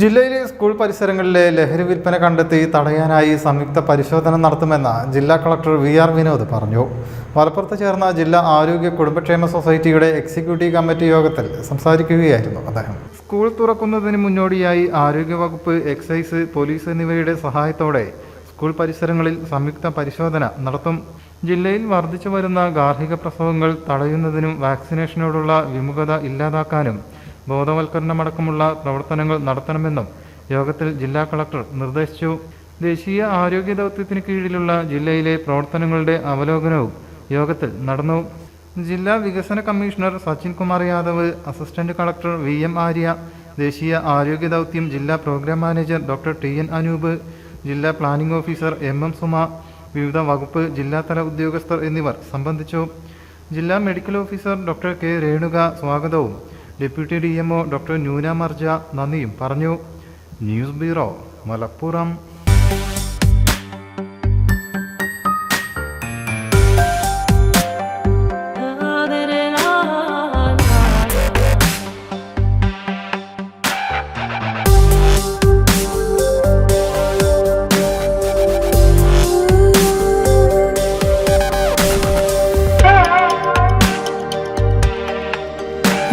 ജില്ലയിലെ സ്കൂൾ പരിസരങ്ങളിലെ ലഹരി വിൽപ്പന കണ്ടെത്തി തടയാനായി സംയുക്ത പരിശോധന നടത്തുമെന്ന് ജില്ലാ കളക്ടർ വി ആർ വിനോദ് പറഞ്ഞു. മലപ്പുറത്ത് ചേർന്ന ജില്ലാ ആരോഗ്യ കുടുംബക്ഷേമ സൊസൈറ്റിയുടെ എക്സിക്യൂട്ടീവ് കമ്മിറ്റി യോഗത്തിൽ സംസാരിക്കുകയായിരുന്നു അദ്ദേഹം. സ്കൂൾ തുറക്കുന്നതിന് മുന്നോടിയായി ആരോഗ്യവകുപ്പ് എക്സൈസ് പോലീസ് എന്നിവയുടെ സഹായത്തോടെ സ്കൂൾ പരിസരങ്ങളിൽ സംയുക്ത പരിശോധന നടത്തും. ജില്ലയിൽ വർദ്ധിച്ചു വരുന്ന ഗാർഹിക പ്രസവങ്ങൾ തടയുന്നതിനും വാക്സിനേഷനോടുള്ള വിമുഖത ഇല്ലാതാക്കാനും ബോധവൽക്കരണമടക്കമുള്ള പ്രവർത്തനങ്ങൾ നടത്തണമെന്നും യോഗത്തിൽ ജില്ലാ കളക്ടർ നിർദ്ദേശിച്ചു. ദേശീയ ആരോഗ്യ ദൗത്യത്തിന് കീഴിലുള്ള ജില്ലയിലെ പ്രവർത്തനങ്ങളുടെ അവലോകനവും യോഗത്തിൽ നടന്നു. ജില്ലാ വികസന commissioner Sachin Kumar Yadav assistant collector V M Arya ദേശീയ ആരോഗ്യ ദൗത്യം ജില്ലാ programme manager doctor T N Anoop ജില്ലാ planning officer M M Suma വിവിധ വകുപ്പ് ജില്ലാതല ഉദ്യോഗസ്ഥർ എന്നിവർ സംബന്ധിച്ചു. ജില്ലാ medical officer doctor K Renuka സ്വാഗതവും deputy D M O doctor Nuna Marja നന്ദിയും പറഞ്ഞു. News bureau Malappuram.